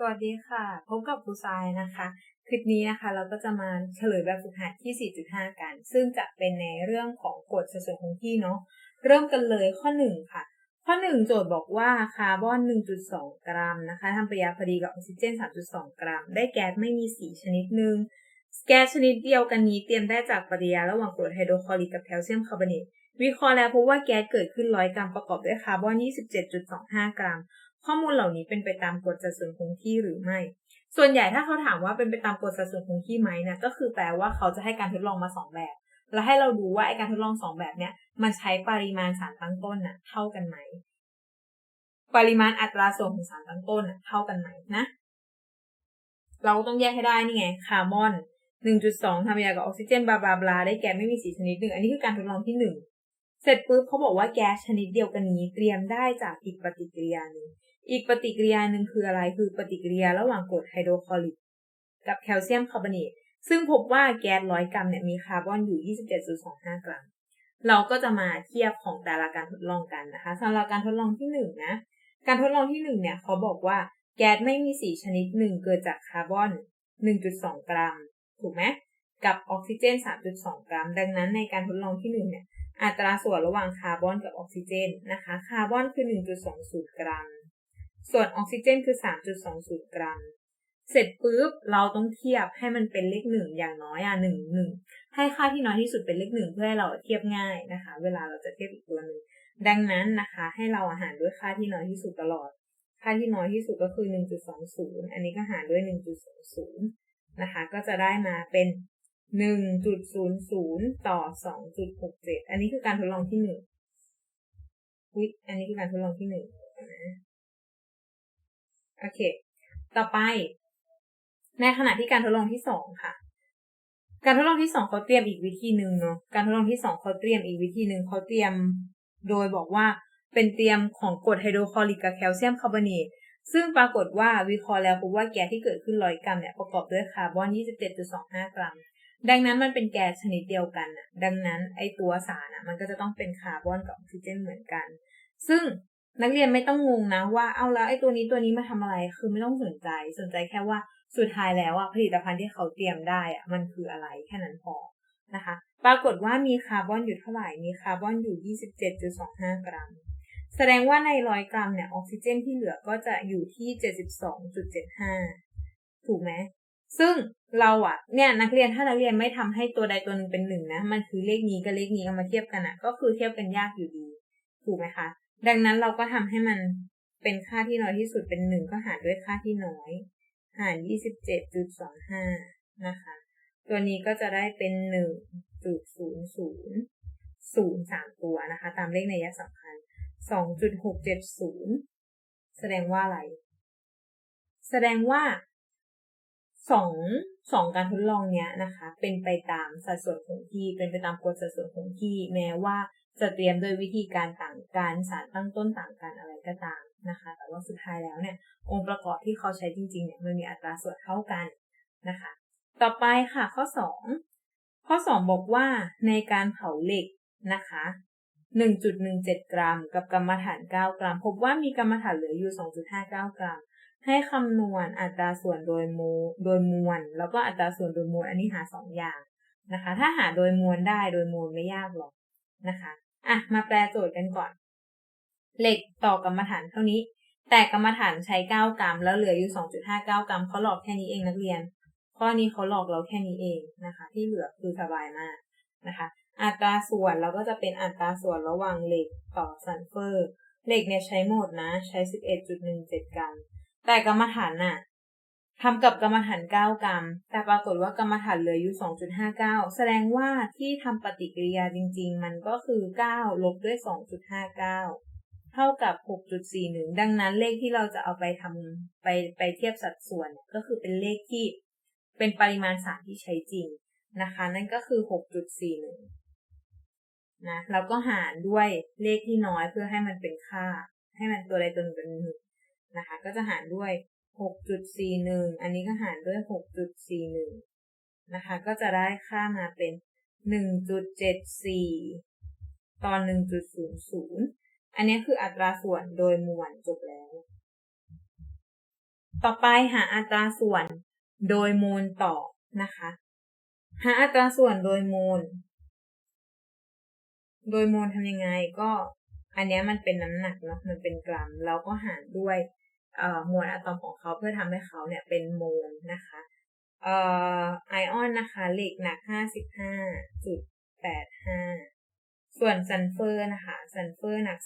สวัสดีค่ะ พบกับครูทรายนะคะ คลิปนี้นะคะเราก็จะมาเฉลยแบบฝึกหัดที่ 4.5 กัน ซึ่งจะเป็นในเรื่องของกฎสัดส่วนคงที่เนาะ เริ่มกันเลยข้อ 1 ค่ะ ข้อ 1 โจทย์บอกว่าคาร์บอน 1.2 กรัมนะคะทำปฏิกิริยาพอดีกับออกซิเจน 3.2 กรัม ได้แก๊สไม่มีสีชนิดหนึ่ง แก๊สชนิดเดียวกันนี้เตรียมได้จากปฏิกิริยาระหว่างกรดไฮโดรคลอริกกับแคลเซียมคาร์บอเนต วิเคราะห์แล้วพบว่าแก๊สเกิดขึ้น 100 กรัมประกอบด้วยคาร์บอน 27.25 กรัม ข้อมูลเหล่านี้เป็นไปตามกฎสัดส่วนคงที่หรือไม่ ส่วนใหญ่ถ้าเขาถามว่าเป็นไปตามกฎสัดส่วนคงที่ไหมนะก็คือแปลว่าเขาจะให้การทดลองมาสองแบบ แล้วให้เราดูว่าไอการทดลองสองแบบเนี้ยมันใช้ปริมาณสารตั้งต้นน่ะเท่ากันไหม ปริมาณอัตราส่วนของสารตั้งต้นน่ะเท่ากันไหมนะ เราต้องแยกให้ได้นี่ไงคาร์บอน1.2ทำยากับออกซิเจนบลาบลาบลาได้แก๊สไม่มีสีชนิดหนึ่ง อันนี้คือการทดลองที่หนึ่ง เสร็จปุ๊บเขาบอกว่าแก๊สชนิดเดียวกันนี้เตรียมได้จากอีกปฏิกิริยาหนึ่งอีกปฏิกิริยาหนึ่งคืออะไรคือปฏิกิริยาระหว่างกรดไฮโดรคลอริกกับแคลเซียมคาร์บอเนตซึ่งพบว่าแก๊สร้อยกรัมเนี่ยมีคาร์บอนอยู่ 27.25 กรัม เราก็จะมาเทียบของแต่ละการทดลองกันนะคะสำหรับการทดลองที่หนึ่งนะ การทดลองที่หนึ่งเนี่ยเขาบอกว่าแก๊สไม่มีสีชนิดหนึ่งเกิดจากคาร์บอน 1.2 กรัม ถูกไหม กับออกซิเจน 3.2 กรัม ดังนั้นในการทดลองที่หนึ่งเนี่ย อัตราส่วนระหว่างคาร์บอนกับออกซิเจนนะคะ คาร์บอนคือ 1.20 กรัม ส่วนออกซิเจนคือ 3.20 กรัม เสร็จปุ๊บเราต้องเทียบให้มันเป็นเลขหนึ่งอย่างน้อยอะหนึ่งหนึ่งให้ค่าที่น้อยที่สุดเป็นเลขหนึ่งเพื่อให้เราเทียบง่ายนะคะ เวลาเราจะเทียบอีกตัวหนึ่งดังนั้นนะคะ ให้เราอาหารด้วยค่าที่น้อยที่สุดตลอด ค่าที่น้อยที่สุดก็คือ 1.20 อันนี้ก็หารด้วย 1.20 นะคะ ก็จะได้มาเป็น 1.00 ต่อ 2.67 อันนี้คือการทดลองที่หนึ่งอุ๊ยอันนี้คือการทดลองที่หนึ่งนะโอเค ต่อไป ในขณะที่การทดลองที่สองค่ะ การทดลองที่สองเขาเตรียมอีกวิธีหนึ่งเนาะ การทดลองที่สองเขาเตรียมอีกวิธีหนึ่งเขาเตรียมโดยบอกว่าเป็นเตรียมของกรดไฮโดรคลอริกกับแคลเซียมคาร์บอเนตซึ่งปรากฏว่าวิเคราะห์แล้วพบว่าแก๊สที่เกิดขึ้นร้อยกรัมเนี่ยประกอบด้วยคาร์บอน 27.25 กรัม ดังนั้นมันเป็นแก๊สชนิดเดียวกันน่ะดังนั้นไอตัวสารอะมันก็จะต้องเป็นคาร์บอนกับออกซิเจนเหมือนกัน ซึ่งนักเรียนไม่ต้องงงนะว่าเอาแล้วไอ้ตัวนี้ตัวนี้มาทำอะไร คือไม่ต้องสนใจ สนใจแค่ว่าสุดท้ายแล้วอะผลิตภัณฑ์ที่เขาเตรียมได้อะมันคืออะไรแค่นั้นพอนะคะ ปรากฏว่ามีคาร์บอนอยู่เท่าไหร่ มีคาร์บอนอยู่ 27.25 กรัม แสดงว่าในร้อยกรัมเนี่ยออกซิเจนที่เหลือก็จะอยู่ที่ 72.75 ถูกไหม ซึ่งเราอะเนี่ยนักเรียนถ้านักเรียนไม่ทำให้ตัวใดตัวหนึ่งเป็นหนึ่งนะ มันคือเลขนี้กับเลขนี้เอามาเทียบกันอะก็คือเทียบกันยากอยู่ดี ถูกไหมคะ ดังนั้นเราก็ทำให้มันเป็นค่าที่น้อยที่สุดเป็นหนึ่งก็หารด้วยค่าที่น้อย หาร27.25นะคะ ตัวนี้ก็จะได้เป็น1.00 0 3ตัวนะคะ ตามเลขในยะสำคัญ2.670แสดงว่าอะไร แสดงว่า สองสองการทดลองเนี้ยนะคะ เป็นไปตามสัดส่วนคงที่เป็นไปตามกฎสัดส่วนคงที่แม้ว่าจะเตรียมโดยวิธีการต่างกันสารตั้งต้นต่างกันอะไรก็ตามนะคะ แต่ว่าสุดท้ายแล้วเนี่ย องค์ประกอบที่เขาใช้จริงๆเนี่ยมันมีอัตราส่วนเท่ากันนะคะ ต่อไปค่ะข้อ 2 ข้อ 2 บอกว่าในการเผาเหล็กนะคะ 1.17 กรัม กับกรรมฐาน 9 กรัม พบว่ามีกรรมฐานเหลืออยู่ 2.59 กรัม ให้คำนวณอัตราส่วนโดยโมโดยมวล แล้วก็อัตราส่วนโดยมวลอันนี้หา2อย่างนะคะ ถ้าหาโดยมวลได้โดยมวลไม่ยากหรอกนะคะอะมาแปลโจทย์กันก่อน เหล็กต่อกรรมฐานเท่านี้ แต่กรรมฐานใช้ 9 กรัม แล้วเหลืออยู่ 2.59 กรัมเขาหลอกแค่นี้เองนักเรียน ข้อนี้เขาหลอกเราแค่นี้เองนะคะ ที่เหลือคือสบายมากนะคะ อัตราส่วนเราก็จะเป็นอัตราส่วนระหว่างเหล็กต่อซัลเฟอร์ เหล็กเนี่ยใช้หมดนะ ใช้ 11.17 กรัม แต่กรรมฐานน่ะทำกับกรรมฐาน9กรัมแต่ปรากฏว่ากรรมฐานเหลืออยู่2.59แสดงว่าที่ทำปฏิกิริยาจริง ๆ มันก็คือ9ลบด้วย2.59เก้าเท่ากับ6.41ดังนั้นเลขที่เราจะเอาไปทำไปไปเทียบสัดส่วนก็คือเป็นเลขที่เป็นปริมาณสารที่ใช้จริงนะคะ นั่นก็คือ6.41นะแล้วก็หารด้วยเลขที่น้อยเพื่อให้มันเป็นค่า ให้มันตัวใดตัวหนึ่งเป็นหนึ่ง นะคะ ก็จะหารด้วย 6.41 อันนี้ก็หารด้วย 6.41 นะคะ ก็จะได้ค่ามาเป็น 1.74 ตอน 1.00 อันนี้คืออัตราส่วนโดยมวลจบแล้ว ต่อไปหาอัตราส่วนโดยโมลต่อนะคะ หาอัตราส่วนโดยโมล โดยโมลทำยังไงก็ อันนี้มันเป็นน้ำหนักเนาะมันเป็นกรัม เราก็หารด้วย มวลอะตอมของเขาเพื่อทำให้เขาเนี่ยเป็นโมลนะคะไอออนนะคะเหล็กหนัก 55.85 ส่วนซัลเฟอร์นะคะซัลเฟอร์หนัก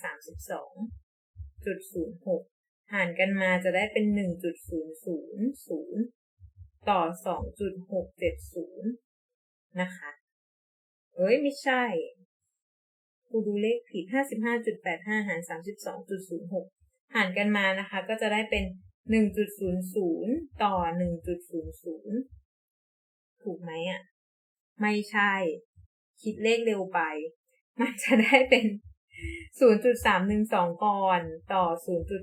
32.06 หารกันมาจะได้เป็น 1.000 ต่อ 2.670 นะคะเอ้ยไม่ใช่ กูดูเลขผิด 55.85 หาร 32.06 หารกันมานะคะ ก็จะได้เป็น 1.00 ต่อ 1.00 ถูกไหมอะ ไม่ใช่ คิดเลขเร็วไป มันจะได้เป็น 0.312 ก่อนต่อ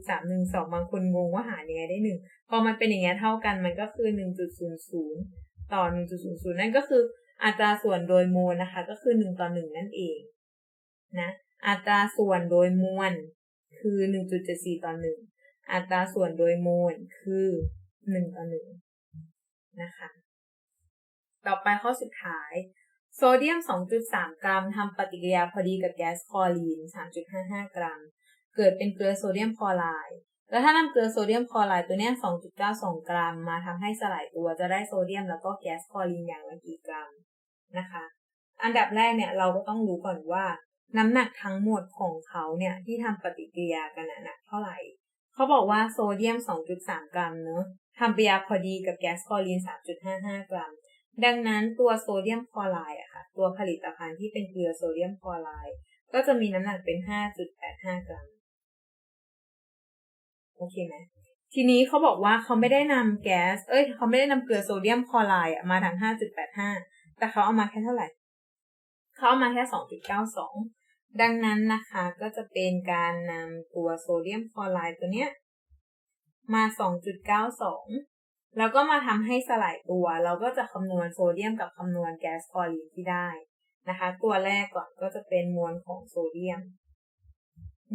0.312 บางคนงงว่าหารยังไงได้หนึ่งพอมันเป็นอย่างเงี้ยเท่ากันมันก็คือ 1.00 ต่อ 1.00 นั่นก็คืออัตราส่วนโดยโมลนะคะ ก็คือ 1 ต่อ 1 นั่นเองนะอัตราส่วนโดยมวล คือ 1.74 ต่อ 1 อัตราส่วนโดยโมลคือ 1 ต่อ 1 นะคะ ต่อไปข้อสุดท้าย โซเดียม 2.3 กรัมทำปฏิกิริยาพอดีกับแก๊สคลอรีน 3.55 กรัม เกิดเป็นเกลือโซเดียมคลอไรด์แล้วถ้านำเกลือโซเดียมคลอไรด์ตัวนี้ 2.92 กรัม มาทำให้สลายตัวจะได้โซเดียมแล้วก็แก๊สคลอรีนอย่างละกี่กรัมนะคะ อันดับแรกเนี่ยเราก็ต้องรู้ก่อนว่า น้ำหนักทั้งหมดของเขาเนี่ยที่ทำปฏิกิริยากันหนักเท่าไหร่ เขาบอกว่าโซเดียม 2.3 กรัมเนอะทำปฏิกิริยาพอดีกับแก๊สคลอรีน 3.55 กรัม ดังนั้นตัวโซเดียมคลอไรด์อะค่ะตัวผลิตภัณฑ์ที่เป็นเกลือโซเดียมคลอไรด์ก็จะมีน้ำหนักเป็น 5.85 กรัม โอเคไหมทีนี้เขาบอกว่าเขาไม่ได้นำแก๊ส เอ้ย เขาไม่ได้นำเกลือโซเดียมคลอไรด์มาทั้ง 5.85 แต่เขาเอามาแค่เท่าไหร่ เขาเอามาแค่ 2.92 ดังนั้นนะคะก็จะเป็นการนำตัวโซเดียมคลอไรด์ตัวเนี้ยมา 2.92 แล้วก็มาทำให้สลายตัว เราก็จะคำนวณโซเดียมกับคำนวณแก๊สคลอรีนที่ได้นะคะ ตัวแรกก่อนก็จะเป็นมวลของโซเดียม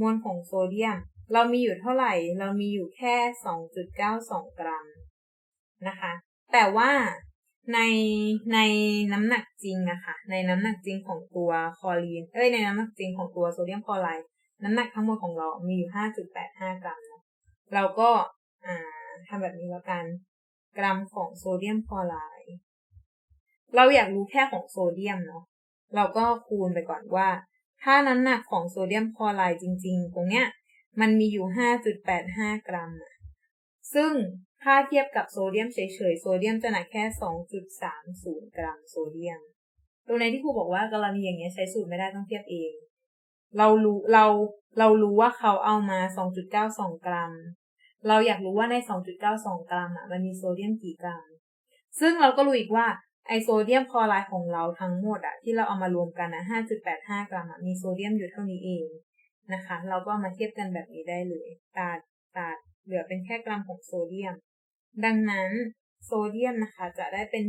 มวลของโซเดียม เรามีอยู่เท่าไหร่ เรามีอยู่แค่ 2.92 กรัมนะคะ แต่ว่า ในในน้ำหนักจริงอะค่ะ ในน้ำหนักจริงของตัวคอลีน เอ้ยในน้ำหนักจริงของตัวโซเดียมคลอไรด์น้ำหนักทั้งหมดของเรา มีอยู่5.85กรัมนาะเราก็อ่าทำแบบนี้แล้วกัน กรัมของโซเดียมคลอไรด์เราอยากรู้แค่ของโซเดียมเนาะเราก็คูณไปก่อนว่า ถ้าน้ำหนักของโซเดียมคลอไรด์จริง ๆ ตรงเนี้ย มันมีอยู่5.85กรัม ซึ่งถ้าเทียบกับโซเดียมเฉยๆ โซเดียมจะหนักแค่ 2.30 กรัมโซเดียม ตรงในที่ครูบอกว่ากรณีอย่างเงี้ยใช้สูตรไม่ได้ต้องเทียบเอง เรารู้เราเรารู้ว่าเขาเอามา 2.92 กรัม เราอยากรู้ว่าใน 2.92 กรัมอะมันมีโซเดียมกี่กรัม ซึ่งเราก็รู้อีกว่าไอโซเดียมคลอไรด์ของเราทั้งหมดอะที่เราเอามารวมกันอะ5.85 กรัมอะมีโซเดียมอยู่เท่านี้เองนะคะ เราก็มาเทียบกันแบบนี้ได้เลยตัดตัด เหลือเป็นแค่กรัมของโซเดียม ดังนั้นโซเดียมนะคะจะได้เป็น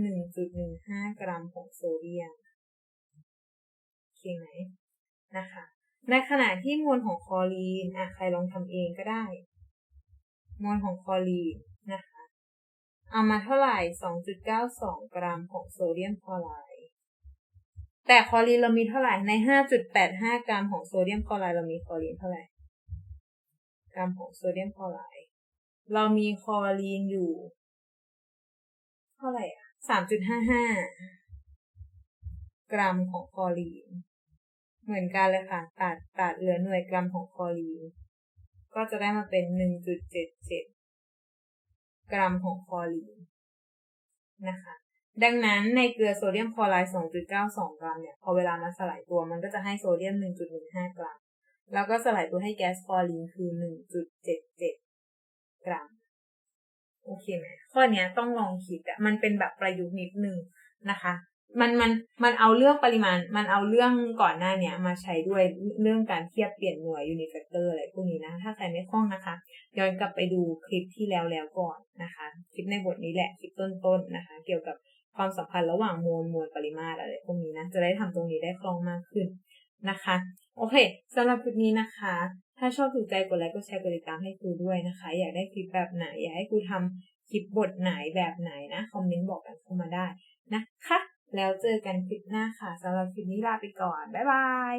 1.15 กรัมของโซเดียมโอเคไหมนะคะ ในขณะที่มวลของคลอรีนอะใครลองทำเองก็ได้ มวลของคลอรีนนะคะ เอามาเท่าไหร่ 2.92 กรัมของโซเดียมคลอไรด์แต่คลอรีนเรามีเท่าไหร่ ใน 5.85 กรัมของโซเดียมคลอไรด์เรามีคลอรีนเท่าไหร่ กรัมของโซเดียมคลอไรด์ เรามีคลอรีนอยู่ เท่าไหร่อะสามจุดห้าห้ากรัมของคลอรีน เหมือนกันเลยค่ะ ตัดตัดเหลือหน่วยกรัมของคลอรีน ก็จะได้มาเป็นหนึ่งจุดเจ็ดเจ็ดกรัมของคลอรีนนะคะ ดังนั้นในเกลือโซเดียมคลอไรด์2.92 กรัมเนี่ย พอเวลามาสลายตัวมันก็จะให้โซเดียม 1.15 กรัม แล้วก็สลายตัวให้แก๊สคลอรีนคือ 1.77 กรัมโอเคไหมข้อนี้ต้องลองคิดอะมันเป็นแบบประยุกต์นิดนึงนะคะ มันมันมันเอาเรื่องปริมาณ มันเอาเรื่องก่อนหน้าเนี้ย มาใช้ด้วยเรื่องการเทียบเปลี่ยนหน่วยยูนิตแฟกเตอร์อะไรพวกนี้นะ ถ้าใครไม่คล่องนะคะ ย้อนกลับไปดูคลิปที่แล้วแล้วก่อนนะคะ คลิปในบทนี้แหละ คลิปต้นๆนนะคะ เกี่ยวกับความสัมพันธ์ระหว่างมวลมวลปริมาตรอะไรพวกนี้นะ จะได้ทำตรงนี้ได้คล่องมากขึ้นนะคะ โอเคสำหรับคลิปนี้นะคะ ถ้าชอบถูกใจกดไลค์กดแชร์กดติดตามให้ครูด้วยนะคะ อยากได้คลิปแบบไหน อยากให้ครูทำคลิปบทไหนแบบไหนนะ คอมเมนต์บอกกันเข้ามาได้นะคะ แล้วเจอกันคลิปหน้าค่ะสำหรับคลิปนี้ลาไปก่อน บ๊ายบาย